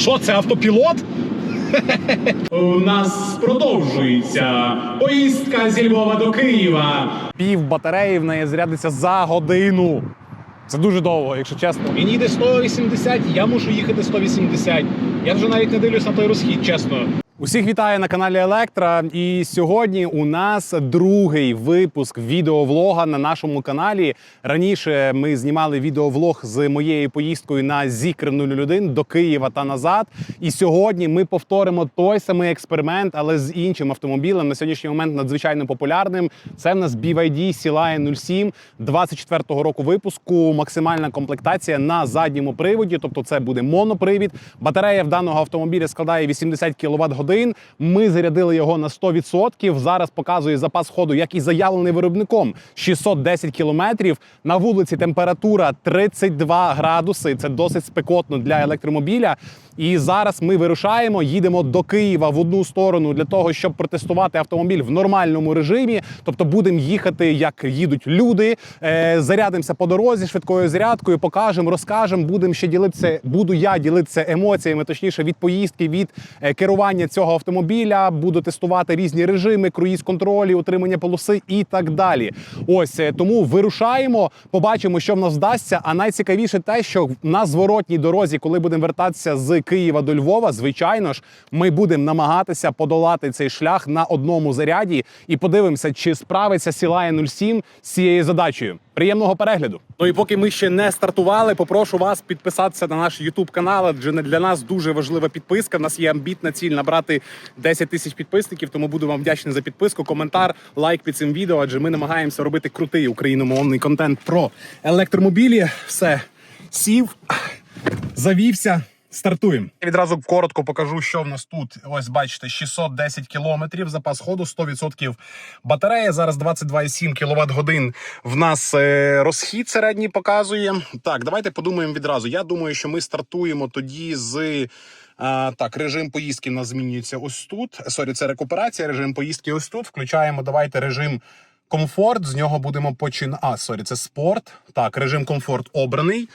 Що це автопілот? У нас продовжується поїздка зі Львова до Києва. Пів батареї в неї зарядиться за годину. Це дуже довго, якщо чесно. Мені йде 180, я мушу їхати 180. Я вже навіть не дивлюсь на той розхід, чесно. Усіх вітаю на каналі Електра. І сьогодні у нас другий випуск відеовлога на нашому каналі. Раніше ми знімали відеовлог з моєю поїздкою на Зікр 001 до Києва та назад. І сьогодні ми повторимо той самий експеримент, але з іншим автомобілем. На сьогоднішній момент надзвичайно популярним. Це в нас BYD Sea 07 24-го року випуску. Максимальна комплектація на задньому приводі, тобто це буде монопривід. Батарея в даного автомобіля складає 80 кВт. Ми зарядили його на 100%. Зараз показує запас ходу, як і заявлений виробником 610 кілометрів. На вулиці температура 32 градуси. Це досить спекотно для електромобіля. І зараз ми вирушаємо, їдемо до Києва в одну сторону для того, щоб протестувати автомобіль в нормальному режимі. Тобто будемо їхати, як їдуть люди. Е, зарядимося по дорозі швидкою зарядкою, покажемо, розкажемо. Будемо ще ділитися. Буду я ділитися емоціями, точніше від поїздки, від е, керування цього автомобіля. Буду тестувати різні режими, круїз контролі, утримання полоси і так далі. Ось е, тому вирушаємо, побачимо, що в нас вдасться. А найцікавіше те, що на зворотній дорозі, коли будемо вертатися з Києва до Львова, звичайно ж, ми будемо намагатися подолати цей шлях на одному заряді і подивимося, чи справиться Сілає 07 з цією задачею. Приємного перегляду. Ну і поки ми ще не стартували, попрошу вас підписатися на наш YouTube канал. Адже для нас дуже важлива підписка. У нас є амбітна ціль набрати 10 тисяч підписників. Тому буду вам вдячний за підписку, коментар, лайк під цим відео. Адже ми намагаємося робити крутий україномовний контент про електромобілі. Все сів, завівся. Стартуємо. Відразу коротко покажу, що в нас тут. Ось бачите, 610 кілометрів, запас ходу 100% батарея. Зараз 22,7 кВт годин. В нас е, розхід середній показує. Так, давайте подумаємо відразу. Я думаю, що ми стартуємо тоді з. А, так, режим поїздки в нас змінюється ось тут. Сорі, це рекуперація. Режим поїздки ось тут. Включаємо. Давайте режим комфорт. З нього будемо починати. А, сорі, це спорт. Так, режим комфорт обраний.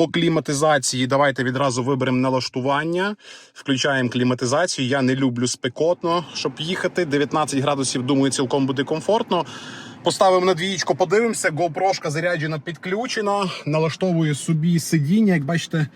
По кліматизації давайте відразу виберемо налаштування. Включаємо кліматизацію. Я не люблю спекотно, щоб їхати. 19 градусів, думаю, цілком буде комфортно. Поставимо на двієчку, подивимося. GoPro заряджена, підключена. Налаштовую собі сидіння. Як бачите,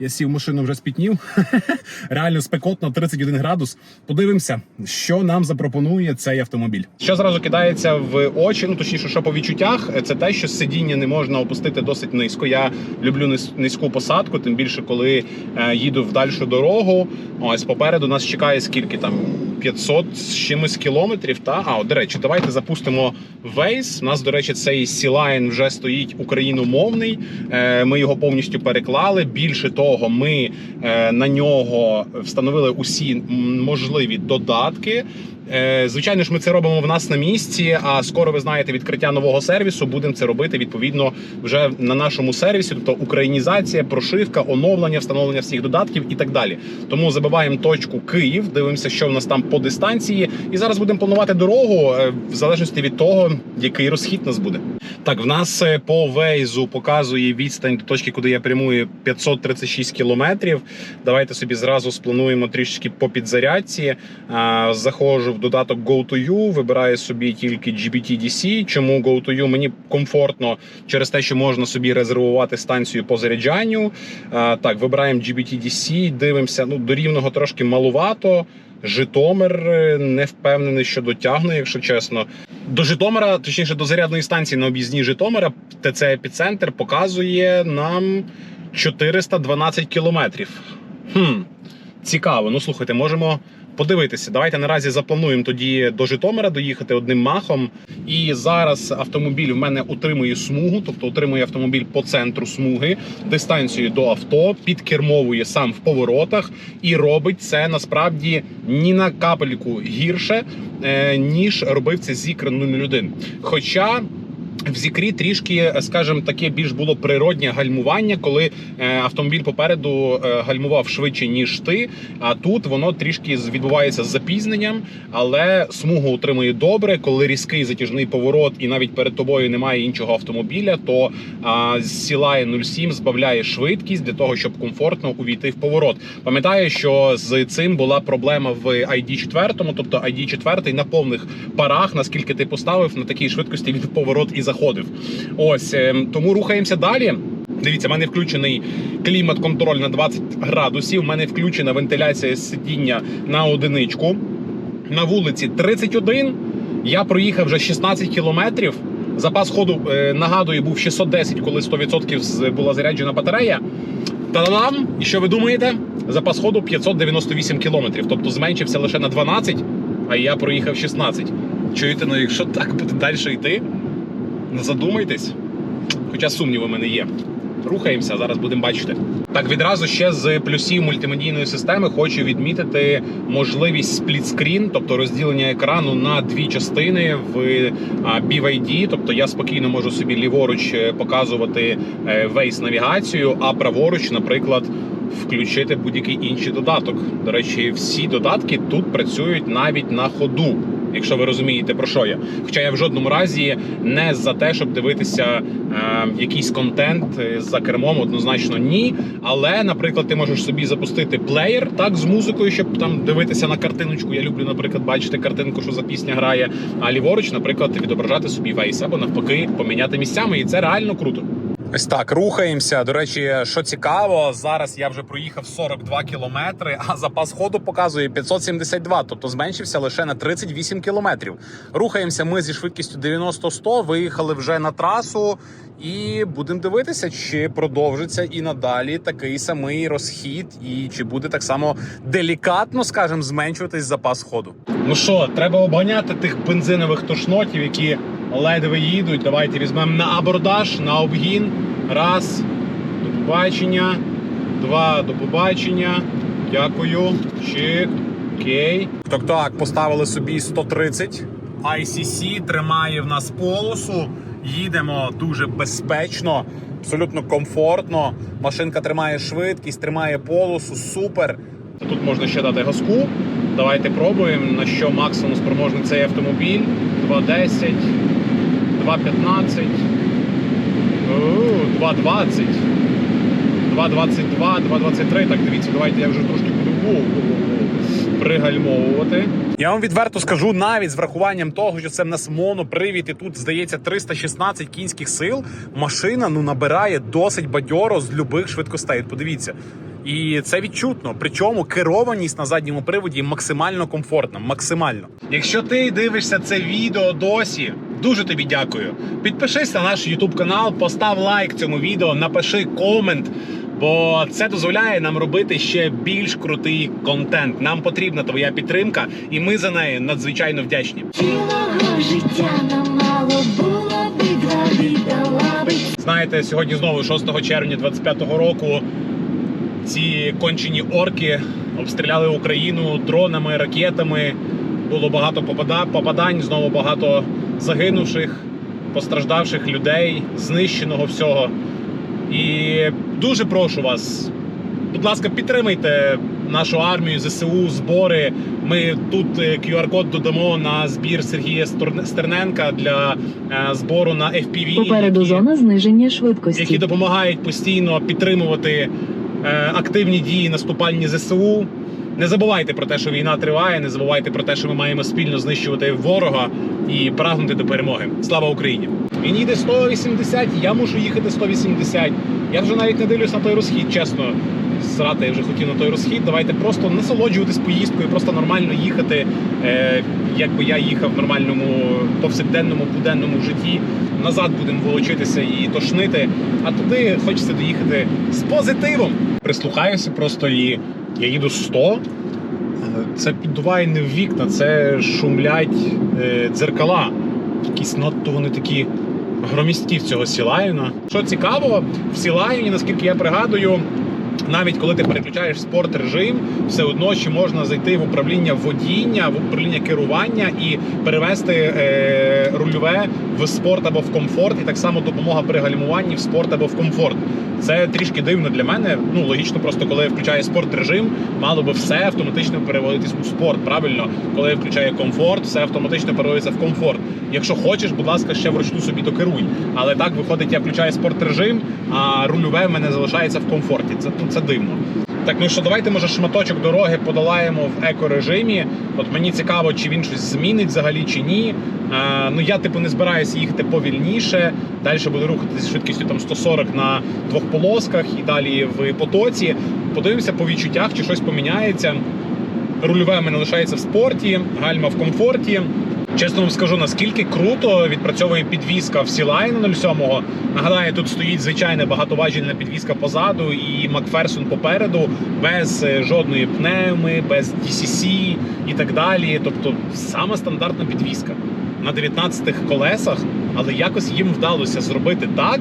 я сів машину вже спітнів. Реально спекотно, 31 градус. Подивимося, що нам запропонує цей автомобіль. Що зразу кидається в очі, ну точніше, що по відчуттях, це те, що сидіння не можна опустити досить низько. Я люблю низ- низьку посадку, тим більше коли е, їду в дальшу дорогу. Ось попереду нас чекає скільки там 500 з чимось кілометрів. Та а от, до речі, давайте запустимо Waze. У нас, до речі, цей Сілайн вже стоїть україномовний. Е, Ми його повністю переклали. Більше того, ми е, на нього встановили усі можливі додатки. Е, Звичайно ж, ми це робимо в нас на місці. А скоро ви знаєте відкриття нового сервісу. Будемо це робити відповідно вже на нашому сервісі. Тобто українізація, прошивка, оновлення, встановлення всіх додатків і так далі. Тому забиваємо точку Київ, дивимося, що в нас там по дистанції, і зараз будемо планувати дорогу е, в залежності від того, який розхід нас буде. Так, в нас е, по вейзу показує відстань до точки, куди я прямую 536 кілометрів. Давайте собі зразу сплануємо трішечки по підзарядці. А, Заходжу в додаток GoToYou, вибираю собі тільки GBT-DC. Чому GoToYou? Мені комфортно через те, що можна собі резервувати станцію по заряджанню. Так, вибираємо GBT-DC, дивимося. Ну, до рівного трошки малувато. Житомир е, не впевнений, що дотягне, якщо чесно. До Житомира, точніше до зарядної станції на об'їзні Житомира, ТЦ епіцентр показує нам 412 кілометрів. Хм, цікаво. Ну слухайте, можемо подивитися. Давайте наразі заплануємо тоді до Житомира доїхати одним махом. І зараз автомобіль в мене утримує смугу, тобто утримує автомобіль по центру смуги, дистанцію до авто, підкермовує сам в поворотах і робить це насправді ні на капельку гірше, е, ніж робив це Zikr 001. Хоча В зікрі трішки, скажімо, таке більш було природнє гальмування, коли е, автомобіль попереду е, гальмував швидше ніж ти. А тут воно трішки відбувається з запізненням, але смугу утримує добре. Коли різкий затяжний поворот, і навіть перед тобою немає іншого автомобіля, то сілає 07, збавляє швидкість для того, щоб комфортно увійти в поворот. Пам'ятаю, що з цим була проблема в ID 4, тобто ID 4 на повних парах, наскільки ти поставив на такій швидкості він в поворот і заходив. Ось е, тому рухаємося далі. Дивіться, в мене включений клімат-контроль на 20 градусів. в мене включена вентиляція сидіння на одиничку. На вулиці 31. Я проїхав вже 16 кілометрів. Запас ходу е, нагадую був 610, коли 100% була заряджена батарея. Та-дам! І що ви думаєте? Запас ходу 598 кілометрів, тобто зменшився лише на 12, а я проїхав 16. Чуєте, ну якщо так буде далі йти, не задумайтесь. Хоча сумніви в мене є. Рухаємося, зараз будемо бачити. Так, відразу ще з плюсів мультимедійної системи хочу відмітити можливість сплітскрін, тобто розділення екрану на дві частини в BYD. Тобто я спокійно можу собі ліворуч е, показувати е, навігацію, а праворуч, наприклад, включити будь-який інший додаток. До речі, всі додатки тут працюють навіть на ходу. Якщо ви розумієте про що я, хоча я в жодному разі не за те, щоб дивитися е, якийсь контент е, за кермом, однозначно ні. Але, наприклад, ти можеш собі запустити плеєр так з музикою, щоб там дивитися на картиночку. Я люблю, наприклад, бачити картинку, що за пісня грає. А ліворуч, наприклад, відображати собі вейс або навпаки поміняти місцями, і це реально круто. Ось так рухаємося. До речі, що цікаво, зараз я вже проїхав 42 кілометри, а запас ходу показує 572, тобто зменшився лише на 38 кілометрів. Рухаємося ми зі швидкістю 90-100, виїхали вже на трасу, і будемо дивитися, чи продовжиться і надалі такий самий розхід, і чи буде так само делікатно, скажімо, зменшуватись запас ходу. Ну що, треба обганяти тих бензинових тошнотів, які ледве їдуть. Давайте візьмемо на абордаж, на обгін. Раз. До побачення. Два. До побачення. Дякую. Чик. Окей. Так, так, поставили собі 130. ICC тримає в нас полосу. Їдемо дуже безпечно, абсолютно комфортно. Машинка тримає швидкість, тримає полосу. Супер. Тут можна ще дати газку. Давайте пробуємо, на що максимум спроможний цей автомобіль. 2.10, 2.15, у, 2.20, 2.22, 2.23. Так, дивіться, давайте я вже трошки буду пригальмовувати. Я вам відверто скажу, навіть з врахуванням того, що це в нас монопривід, і тут здається 316 кінських сил. Машина ну набирає досить бадьоро з любих швидкостей. Подивіться. І це відчутно. Причому керованість на задньому приводі максимально комфортна. Максимально. Якщо ти дивишся це відео досі, дуже тобі дякую. Підпишись на наш YouTube канал, постав лайк цьому відео, напиши комент. Бо це дозволяє нам робити ще більш крутий контент. Нам потрібна твоя підтримка, і ми за неї надзвичайно вдячні. Цілого життя нам мало було бідла віддала би Знаєте, сьогодні знову 6 червня 25-го року ці кончені орки обстріляли Україну дронами, ракетами. Було багато попадань, знову багато загинувших, постраждавших людей, знищеного всього. І дуже прошу вас, будь ласка, підтримайте нашу армію, ЗСУ, збори. Ми тут е, QR-код додамо на збір Сергія Стерненка для е, збору на FPV. Попереду які- зона зниження швидкості. які допомагають постійно підтримувати активні дії наступальні ЗСУ. Не забувайте про те, що війна триває. Не забувайте про те, що ми маємо спільно знищувати ворога і прагнути до перемоги. Слава Україні! Він їде 180, я мушу їхати 180. Я вже навіть не дивлюсь на той розхід, чесно. Срати я вже хотів на той розхід. Давайте просто насолоджуватись поїздкою, просто нормально їхати, е, якби я їхав в нормальному повсякденному буденному житті. Назад будемо волочитися і тошнити. А туди хочеться доїхати з позитивом. Прислухаюся просто і я їду 100. Е, Це піддуває не в вікна, це шумлять е, дзеркала. Якісь надто вони такі громісткі в цього Сілаюна. Що цікаво, в Сілаюні, наскільки я пригадую, навіть коли ти переключаєш спорт режим, все одно ще можна зайти в управління водіння, в управління керування і перевести е, рульове в спорт або в комфорт, і так само допомога при гальмуванні в спорт або в комфорт. Це трішки дивно для мене. Ну логічно, просто коли я включаю спорт режим, мало би все автоматично переводитись у спорт. Правильно, коли я включаю комфорт, все автоматично переводиться в комфорт. Якщо хочеш, будь ласка, ще вручну собі докеруй. Але так виходить, я включаю спорт режим, а рульове в мене залишається в комфорті. Це ну, це дивно. Так, ну що, давайте може шматочок дороги подолаємо в екорежимі. От мені цікаво, чи він щось змінить взагалі чи ні. А, ну я типу не збираюся їхати повільніше. Далі буду рухатися з швидкістю там 140 на двох полосках і далі в потоці. Подивимося по відчуттях, чи щось поміняється. Рульове мене лишається в спорті, гальма в комфорті. Чесно вам скажу, наскільки круто відпрацьовує підвізка в Сілайн 07. Нагадаю, тут стоїть звичайна багатоважільна підвізка позаду і Макферсон попереду, без е, жодної пневми, без DCC і так далі. Тобто сама стандартна підвізка на 19 колесах, але якось їм вдалося зробити так.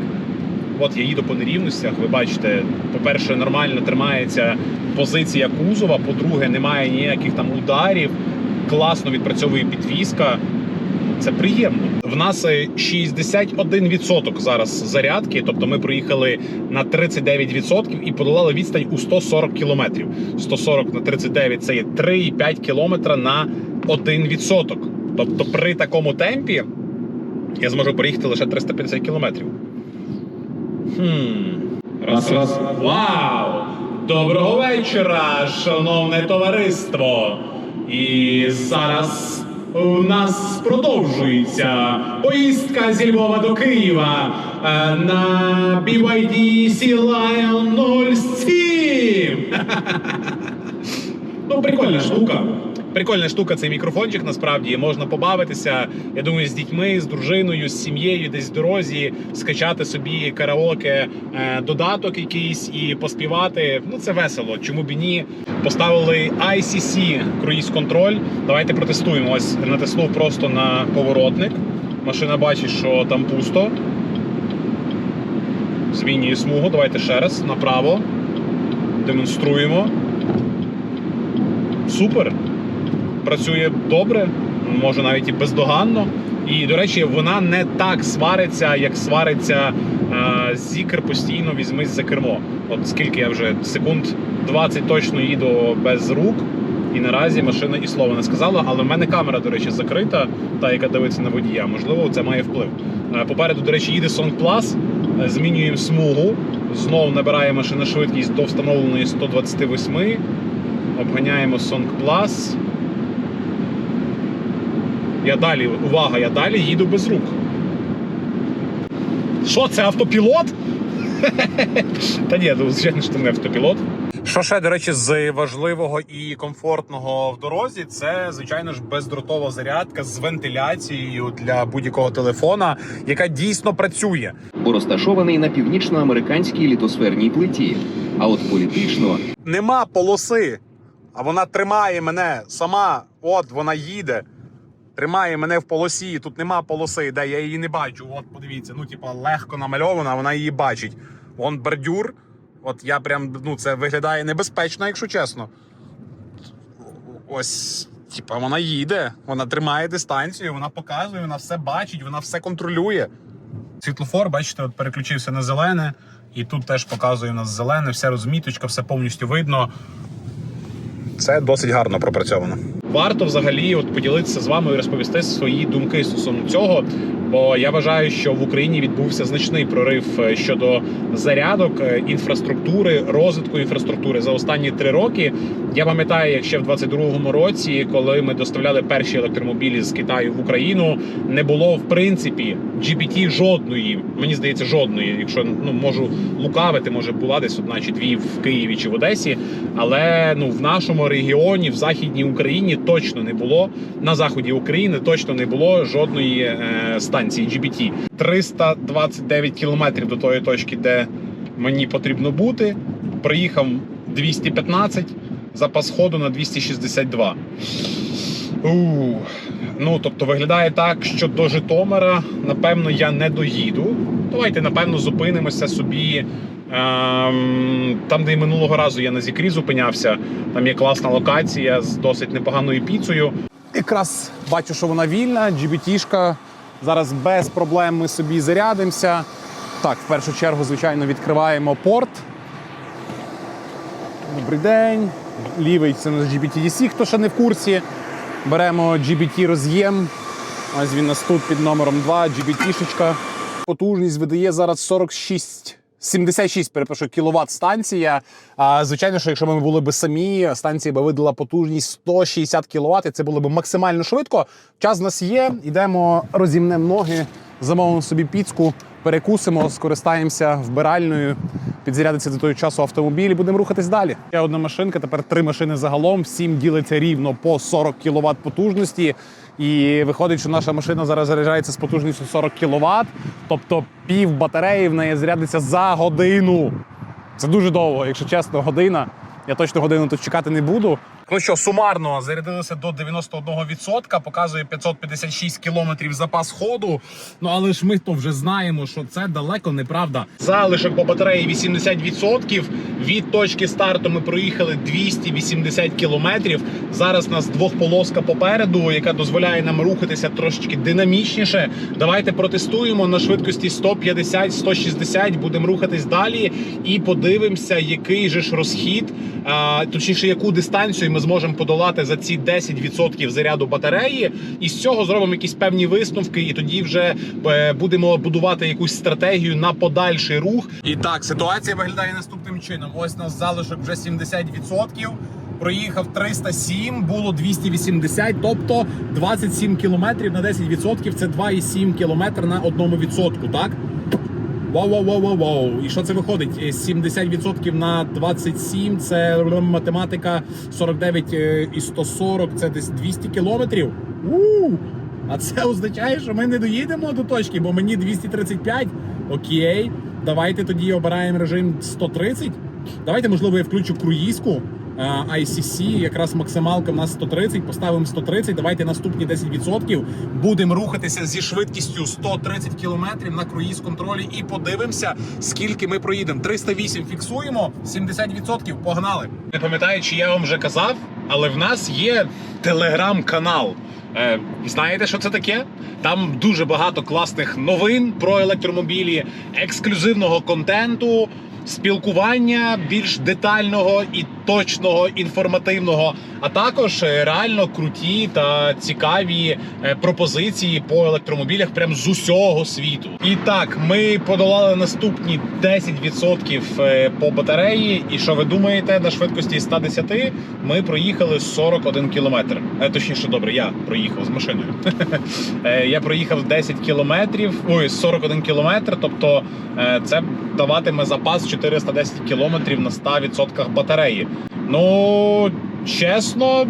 От я їду по нерівностях. Ви бачите, по-перше, нормально тримається позиція кузова. По-друге, немає ніяких там ударів. Класно відпрацьовує підвізка. Це приємно. В нас е, 61% зараз зарядки, тобто ми проїхали на 39% і подолали відстань у 140 кілометрів. 140 на 39 це є 3,5 кілометра на 1%. Тобто при такому темпі я зможу проїхати лише 350 кілометрів. Хм. Раз, раз. Вау! Доброго вечора, шановне товариство! І зараз у нас продовжується поїздка зі Львова до Києва е, на BYD Sea Lion 07. Ну, прикольна штука. Прикольна штука цей мікрофончик насправді можна побавитися. Я думаю, з дітьми, з дружиною, з сім'єю, десь в дорозі скачати собі караоке, е, додаток якийсь і поспівати. Ну це весело. Чому б ні? Поставили ICC круїз контроль. Давайте протестуємо. Ось натиснув просто на поворотник. Машина бачить, що там пусто. Змінює смугу. Давайте ще раз направо. Демонструємо. Супер працює добре, може навіть і бездоганно. І, до речі, вона не так свариться, як свариться е, зікр постійно візьмись за кермо. От скільки я вже секунд 20 точно їду без рук, і наразі машина і слова не сказала. Але в мене камера, до речі, закрита, та яка дивиться на водія. Можливо, це має вплив. Е, попереду, до речі, їде Song Plus, е, змінюємо смугу. Знову набирає машина швидкість до встановленої 128. Обганяємо Song Plus. Я далі, увага, я далі їду без рук. Що, це автопілот? Та ні, ну, звичайно, що не автопілот. Що ще, до речі, з важливого і комфортного в дорозі, це, звичайно ж, бездротова зарядка з вентиляцією для будь-якого телефона, яка дійсно працює. бо розташований на північноамериканській літосферній плиті. А от політично Нема полоси, а вона тримає мене сама. От вона їде. Тримає мене в полосі. Тут нема полоси, де я її не бачу. От подивіться, ну типа легко намальована, вона її бачить. Вон бордюр. От я прям, ну це виглядає небезпечно, якщо чесно. Ось, типа, вона їде, вона тримає дистанцію, вона показує, вона все бачить, вона все контролює. Світлофор, бачите, от переключився на зелене, і тут теж показує у нас зелене, вся розміточка, все повністю видно. Це досить гарно пропрацьовано. Варто взагалі от поділитися з вами і розповісти свої думки стосовно цього. Бо я вважаю, що в Україні відбувся значний прорив е, щодо зарядок, е, інфраструктури, розвитку інфраструктури за останні три роки. Я пам'ятаю, як ще в 22-му році, коли ми доставляли перші електромобілі з Китаю в Україну, не було в принципі GPT жодної. Мені здається, жодної. Якщо ну можу лукавити, може була десь одна чи дві в Києві чи в Одесі. Але ну в нашому регіоні, в західній Україні, точно не було. На заході України точно не було жодної е, станції GBT. 329 кілометрів до тої точки, де мені потрібно бути. Приїхав 215, запас ходу на 262. У, Ну, тобто виглядає так, що до Житомира, напевно, я не доїду. Давайте, напевно, зупинимося собі. Ем, там, де і минулого разу я на Зікрі зупинявся, там є класна локація з досить непоганою піцею. Якраз бачу, що вона вільна, GBT-шка. Зараз без проблем ми собі зарядимося. Так, в першу чергу, звичайно, відкриваємо порт. Добрий день. Лівий це у нас GBT-DC, хто ще не в курсі. Беремо GBT роз'єм. Ось він у тут під номером 2, GBT-шечка. Потужність видає зараз 46. 76, перепрошую, кіловат станція. А, звичайно, що якщо ми були б самі, станція би видала потужність 160 кВт, і це було б максимально швидко. Час в нас є. Йдемо, розімнемо ноги, замовимо собі піцку, перекусимо, скористаємося вбиральною, підзарядиться до того часу автомобіль будемо рухатись далі. Ще одна машинка, тепер три машини загалом. Всім ділиться рівно по 40 кВт потужності. І виходить, що наша машина зараз заряджається з потужністю 40 кВт, тобто пів батареї в неї зарядиться за годину. Це дуже довго, якщо чесно, година. Я точно годину тут чекати не буду. Ну що, сумарно зарядилися до 91%, показує 556 кілометрів запас ходу. Ну але ж ми то вже знаємо, що це далеко неправда. Залишок по батареї 80%. Від точки старту ми проїхали 280 кілометрів. Зараз у нас двохполоска попереду, яка дозволяє нам рухатися трошечки динамічніше. Давайте протестуємо на швидкості 150-160. Будемо рухатись далі і подивимося, який же ж розхід, а, точніше, яку дистанцію ми зможемо подолати за ці 10% заряду батареї. І з цього зробимо якісь певні висновки, і тоді вже е, будемо будувати якусь стратегію на подальший рух. І так, ситуація виглядає наступним чином. Ось нас залишок вже 70%. Проїхав 307, було 280, тобто 27 кілометрів на 10% це 2,7 кілометр на одному відсотку, так? Вау, вау, вау, вау, вау. І що це виходить? Е, 70% на 27 це математика 49 е, і 140 це десь 200 кілометрів. у А це означає, що ми не доїдемо до точки, бо мені 235. Окей. Давайте тоді обираємо режим 130. Давайте, можливо, я включу круїзку. ICC, якраз максималка в нас 130, поставимо 130. Давайте наступні 10% будемо рухатися зі швидкістю 130 км на круїз контролі і подивимося, скільки ми проїдемо. 308 фіксуємо, 70% погнали. Не пам'ятаю, чи я вам вже казав, але в нас є телеграм-канал. Е, знаєте, що це таке? Там дуже багато класних новин про електромобілі, ексклюзивного контенту, спілкування більш детального і точного, інформативного, а також е, реально круті та цікаві е, пропозиції по електромобілях прям з усього світу. І так, ми подолали наступні 10% е, по батареї. І що ви думаєте, на швидкості 110 ми проїхали 41 кілометр. Точніше, добре, я проїхав з машиною. Я проїхав 10 кілометрів, ой, 41 кілометр. Тобто це даватиме запас 410 кілометрів на 100% батареї. Ну, чесно,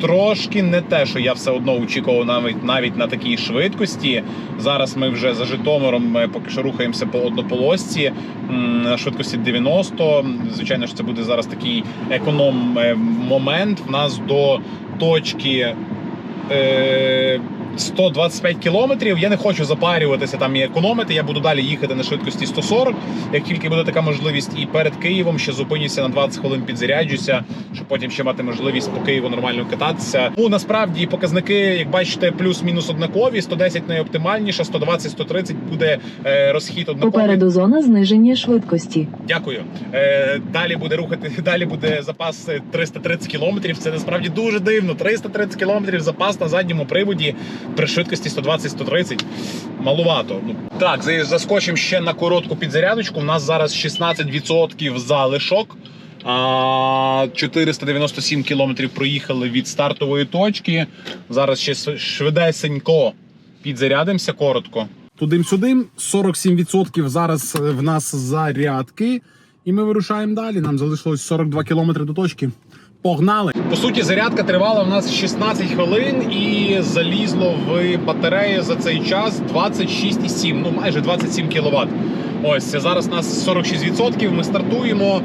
трошки не те, що я все одно очікував навіть навіть на такій швидкості. Зараз ми вже за Житомиром е, поки що рухаємося по однополосці на швидкості 90. Звичайно ж, це буде зараз такий економ е, момент. В нас до точки. Е, 125 кілометрів. Я не хочу запарюватися там і економити. Я буду далі їхати на швидкості 140. Як тільки буде така можливість, і перед Києвом ще зупинюся на 20 хвилин, підзаряджуся, щоб потім ще мати можливість по Києву нормально кататися. Ну насправді показники, як бачите, плюс-мінус однакові. 110 найоптимальніше, 120-130 буде е, розхід однаковий. Попереду зона зниження швидкості. Дякую. Е, далі буде рухати. Далі буде запас е, 330 кілометрів. Це насправді дуже дивно. 330 кілометрів запас на задньому приводі при швидкості 120-130. Малувато. Ну так, заскочимо ще на коротку підзарядочку. У нас зараз 16% залишок. 497 кілометрів проїхали від стартової точки. Зараз ще швидесенько підзарядимося коротко. Тудим-сюдим, 47% зараз е, в нас зарядки, і ми вирушаємо далі. Нам залишилось 42 кілометри до точки. Погнали! По суті, зарядка тривала в нас 16 хвилин і залізло в батарею за цей час 26,7, ну майже 27 кВт. Ось зараз у нас 46%. Ми стартуємо.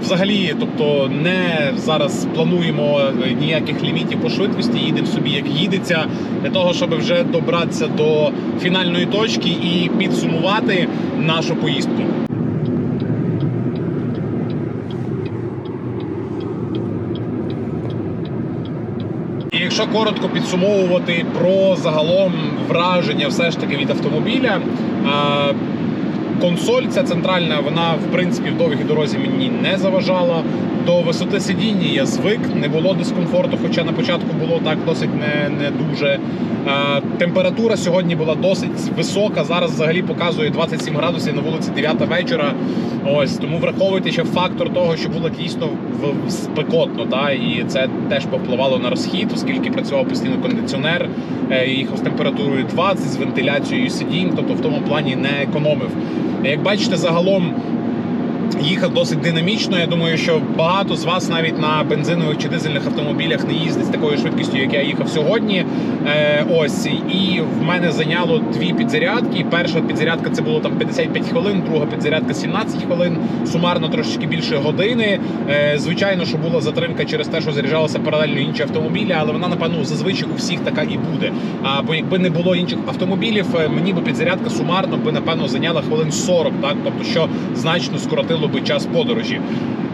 Взагалі, тобто, не зараз плануємо ніяких лімітів по швидкості, їдемо собі як їдеться, для того, щоб вже добратися до фінальної точки і підсумувати нашу поїздку. Якщо коротко підсумовувати про загалом враження все ж таки від автомобіля. Консоль ця центральна, вона в принципі в довгій дорозі мені не заважала. До висоти сидіння я звик, не було дискомфорту, хоча на початку було так досить не, не дуже. А, температура сьогодні була досить висока. Зараз взагалі показує 27 градусів на вулиці 9 вечора. Ось тому враховуйте ще фактор того, що було дійсно в- в- спекотно, та і це теж повпливало на розхід, оскільки працював постійно кондиціонер, е, їхав з температурою 20, з вентиляцією сидінь, тобто в тому плані не економив. Як бачите, загалом їхав досить динамічно. Я думаю, що багато з вас навіть на бензинових чи дизельних автомобілях не їздить з такою швидкістю, як я їхав сьогодні. Е, ось і в мене зайняло дві підзарядки. Перша підзарядка це було там 55 хвилин, друга підзарядка 17 хвилин. Сумарно трошечки більше години. Е, звичайно, що була затримка через те, що заряджалися паралельно інші автомобілі, але вона напевно зазвичай у всіх така і буде. А бо якби не було інших автомобілів, е, мені би підзарядка сумарно би напевно зайняла хвилин 40, так тобто, що значно скоротило би час подорожі.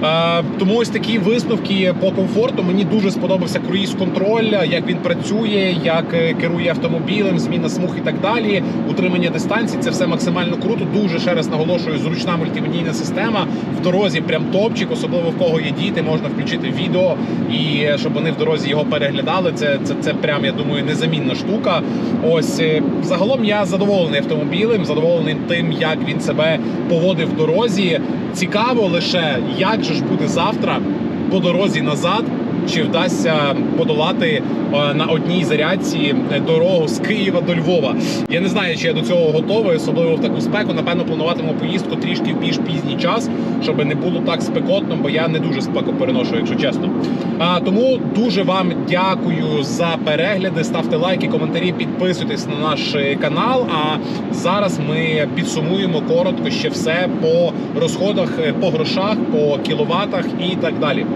Е, тому ось такі висновки по комфорту. Мені дуже сподобався круїз контроль, як він працює, як е, керує автомобілем, зміна смуг і так далі. Утримання дистанції це все максимально круто. Дуже ще раз наголошую, зручна мультимедійна система. В дорозі прям топчик, особливо в кого є діти, можна включити відео і е, щоб вони в дорозі його переглядали. Це, це, це прям, я думаю, незамінна штука. Ось загалом я задоволений автомобілем, задоволений тим, як він себе поводив в дорозі. Цікаво лише, як же ж буде завтра по дорозі назад. Чи вдасться подолати е, на одній зарядці е, дорогу з Києва до Львова? Я не знаю, чи я до цього готовий, особливо в таку спеку. Напевно, плануватиму поїздку трішки в більш пізній час, щоб не було так спекотно, бо я не дуже спеку переношу, якщо чесно. А тому дуже вам дякую за перегляди. Ставте лайки, коментарі, підписуйтесь на наш е, канал. А зараз ми підсумуємо коротко ще все по розходах, по грошах, по кіловатах і так далі.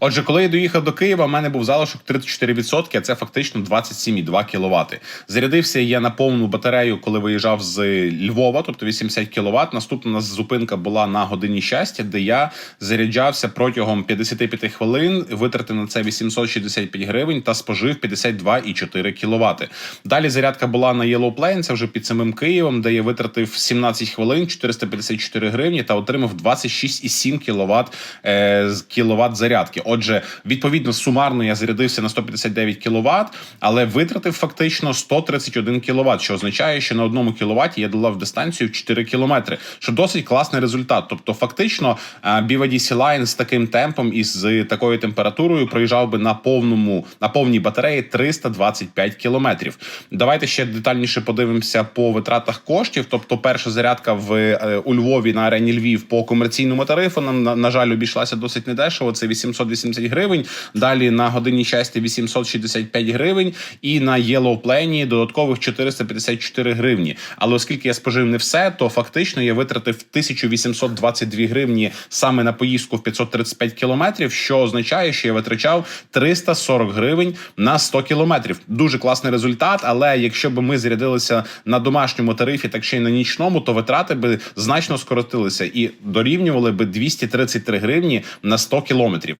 Отже, коли я доїхав до Києва, в мене був залишок 34%, а це фактично 27,2 кВт. Зарядився я на повну батарею, коли виїжджав з Львова, тобто 80 кВт. Наступна нас зупинка була на годині щастя, де я заряджався протягом 55 хвилин, витратив на це 865 гривень та спожив 52,4 кВт. Далі зарядка була на Yellow Plane, це вже під самим Києвом, де я витратив 17 хвилин, 454 гривні та отримав 26,7 кВт, е, кіловат зарядки. Отже, відповідно, сумарно я зарядився на 159 кВт, але витратив фактично 131 кВт, що означає, що на одному кВт я долав дистанцію в 4 км, що досить класний результат. Тобто, фактично, е, BYD C-Line з таким темпом і з такою температурою проїжджав би на повному на повній батареї 325 кілометрів. Давайте ще детальніше подивимося по витратах коштів. Тобто, перша зарядка в е, у Львові на арені Львів по комерційному тарифу нам на, на жаль обійшлася досить недешево. Це 880 гривень. Далі на годині щастя 865 гривень, і на Yellow Plane додаткових 454 гривні. Але оскільки я спожив не все, то фактично я витратив 1822 гривні саме на поїздку в 535 кілометрів, що означає, що я витрачав 340 гривень на 100 кілометрів. Дуже класний результат. Але якщо б ми зарядилися на домашньому тарифі, так ще й на нічному, то витрати би значно скоротилися і дорівнювали би 233 гривні на 100 кілометрів.